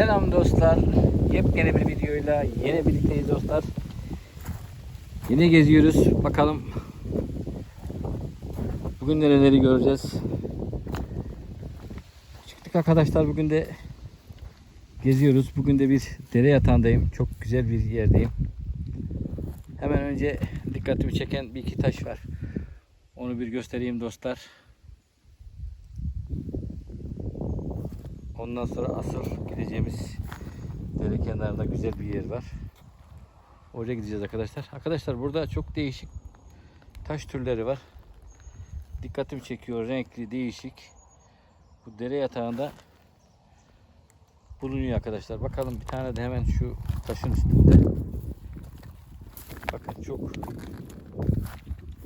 Selam dostlar. Yepyeni bir videoyla yine birlikteyiz dostlar. Yine geziyoruz. Bakalım bugün nereleri göreceğiz. Çıktık arkadaşlar bugün de geziyoruz. Bugün de bir dere yatağındayım. Çok güzel bir yerdeyim. Hemen önce dikkatimi çeken bir iki taş var. Onu bir göstereyim dostlar. Ondan sonra asıl gideceğimiz dere kenarında güzel bir yer var. Oraya gideceğiz arkadaşlar. Arkadaşlar burada çok değişik taş türleri var. Dikkatimi çekiyor. Renkli, değişik. Bu dere yatağında bulunuyor arkadaşlar. Bakalım bir tane de hemen şu taşın üstünde. Bakın çok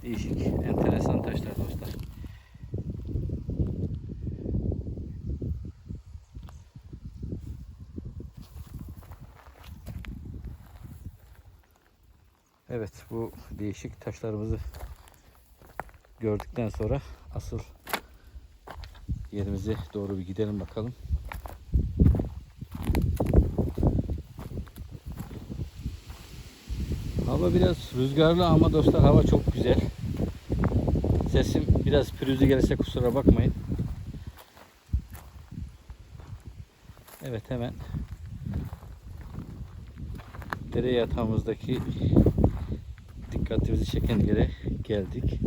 değişik, enteresan taşlar dostlar. Evet bu değişik taşlarımızı gördükten sonra asıl yerimize doğru bir gidelim bakalım. Hava biraz rüzgarlı ama dostlar hava çok güzel. Sesim biraz pürüzlü gelirse kusura bakmayın. Evet hemen dere yatağımızdaki dikkatimizi çeken yere geldik.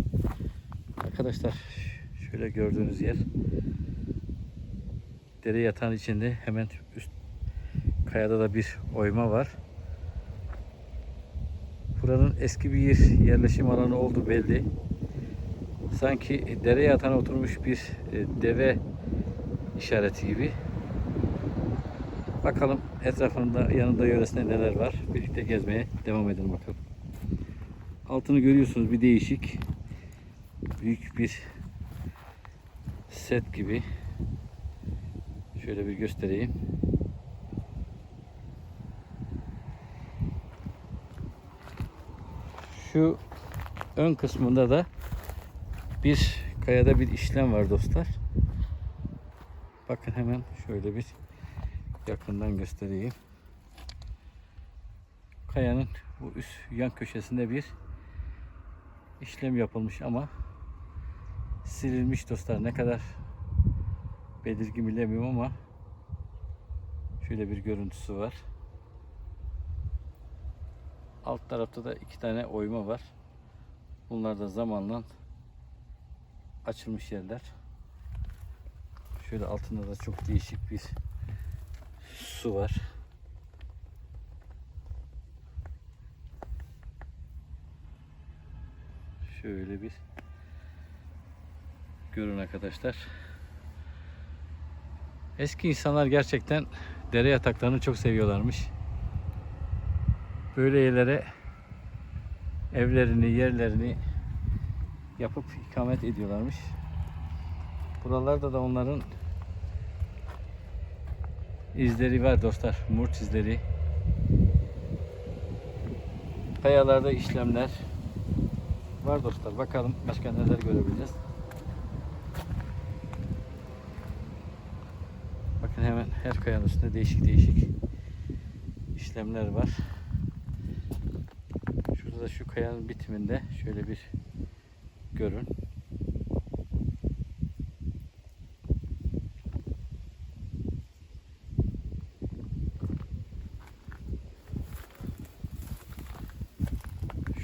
Arkadaşlar şöyle gördüğünüz yer dere yatağın içinde hemen üst kayada da bir oyma var. Buranın eski bir yerleşim alanı olduğu belli. Sanki dere yatağına oturmuş bir e, deve işareti gibi. Bakalım etrafında yanında yöresinde neler var. Birlikte gezmeye devam edelim bakalım. Altını görüyorsunuz bir değişik. Büyük bir set gibi. Şöyle bir göstereyim. Şu ön kısmında da bir kayada bir işlem var dostlar. Bakın hemen şöyle bir yakından göstereyim. Kayanın bu üst yan köşesinde bir işlem yapılmış ama silinmiş dostlar. Ne kadar belirgin bilemiyorum ama şöyle bir görüntüsü var. Alt tarafta da iki tane oyma var. Bunlar da zamanla açılmış yerler. Şöyle altında da çok değişik bir su var. Şöyle bir görün arkadaşlar. Eski insanlar gerçekten dere yataklarını çok seviyorlarmış. Böyle yerlere evlerini, yerlerini yapıp ikamet ediyorlarmış. Buralarda da onların izleri var dostlar. Murt izleri. Kayalarda işlemler var dostlar. Bakalım başka neler görebileceğiz. Bakın hemen her kayanın üstünde değişik değişik işlemler var. Şurada da şu kayanın bitiminde şöyle bir görün.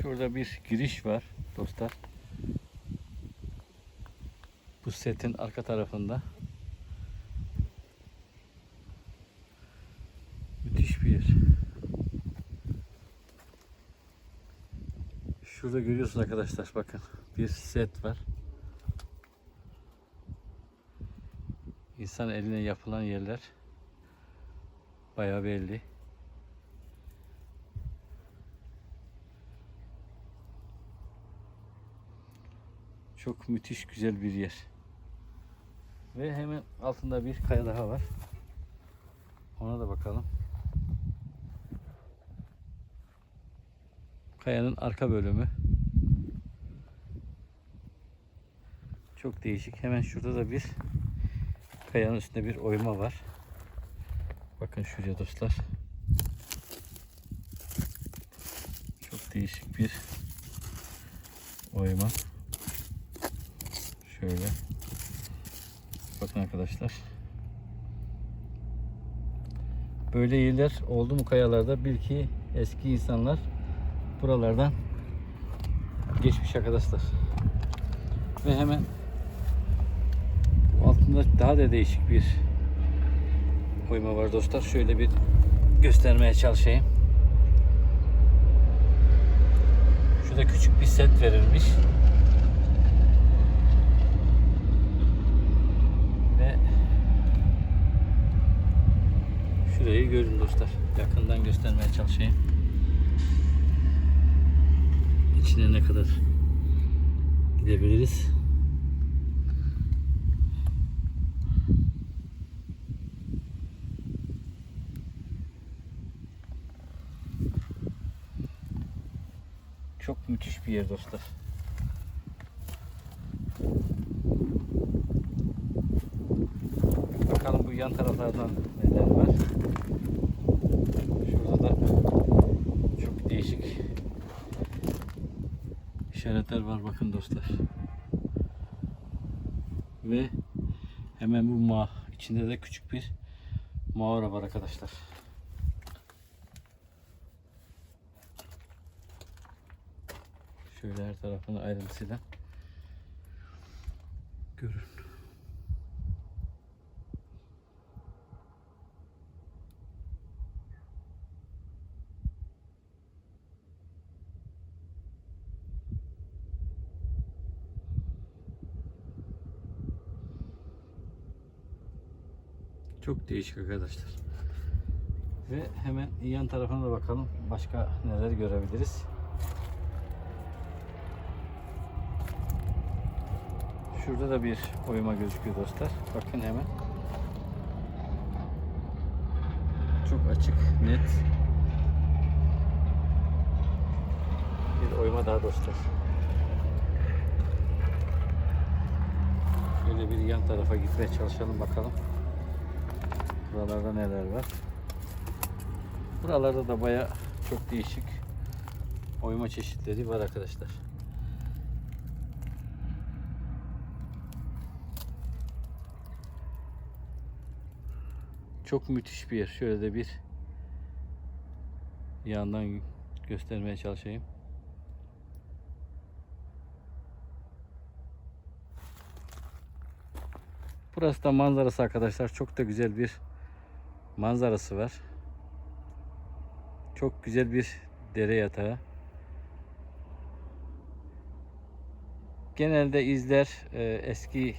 Şurada bir giriş var dostlar. Bu setin arka tarafında. Müthiş bir yer. Şurada görüyorsunuz arkadaşlar bakın bir set var. İnsan eline yapılan yerler bayağı belli. Çok müthiş güzel bir yer. Ve hemen altında bir kaya daha var. Ona da bakalım. Kayanın arka bölümü. Çok değişik. Hemen şurada da bir kayanın üstünde bir oyma var. Bakın şuraya dostlar. Çok değişik bir oyma. Şöyle. Bakın arkadaşlar. Böyle yerler oldu mu kayalarda bil ki eski insanlar buralardan geçmiş arkadaşlar. Ve hemen altında daha da değişik bir oyma var dostlar. Şöyle bir göstermeye çalışayım. Şurada küçük bir set verilmiş. Ve şurayı görün dostlar. Yakından göstermeye çalışayım. İçine ne kadar gidebiliriz. Çok müthiş bir yer dostlar. Bakalım bu yan taraflardan neler var. Şurada da çok değişik işaretler var bakın dostlar. Ve hemen bu ma içinde de küçük bir mağara var arkadaşlar. Şöyle her tarafını ayrıntısıyla görün. Çok değişik arkadaşlar. Ve hemen yan tarafına da bakalım. Başka neler görebiliriz. Şurada da bir oyma gözüküyor dostlar. Bakın hemen. Çok açık, net. Bir oyma daha dostlar. Şöyle bir yan tarafa gitmeye çalışalım bakalım. Buralarda neler var. Buralarda da baya çok değişik oyma çeşitleri var arkadaşlar. Çok müthiş bir yer. Şöyle de bir yandan göstermeye çalışayım. Burası da manzarası arkadaşlar. Çok da güzel bir manzarası var. Çok güzel bir dere yatağı. Genelde izler e, eski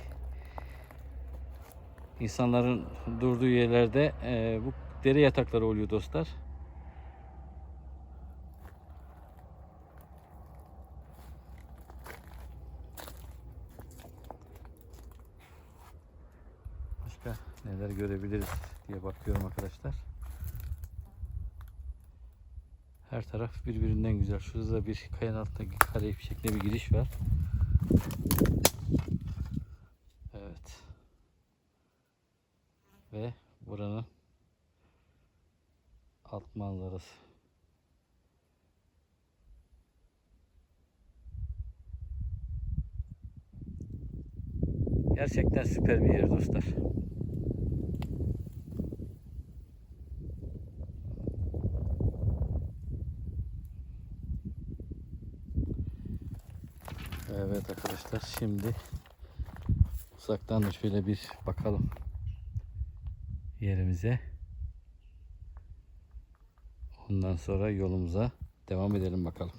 insanların durduğu yerlerde e, bu dere yatakları oluyor dostlar. Başka neler görebiliriz diye bakıyorum arkadaşlar. Her taraf birbirinden güzel. Şurada da bir kayanın altındaki kare şeklinde bir giriş var. Evet. Ve buranın alt manzarası. Gerçekten süper bir yer dostlar. Evet arkadaşlar şimdi uzaktan da şöyle bir bakalım yerimize. Ondan sonra yolumuza devam edelim bakalım.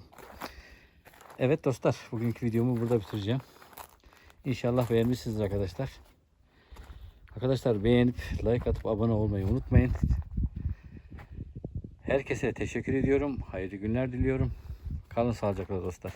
Evet dostlar bugünkü videomu burada bitireceğim. İnşallah beğenmişsiniz arkadaşlar. Arkadaşlar beğenip like atıp abone olmayı unutmayın. Herkese teşekkür ediyorum. Hayırlı günler diliyorum. Kalın sağlıcakla dostlar.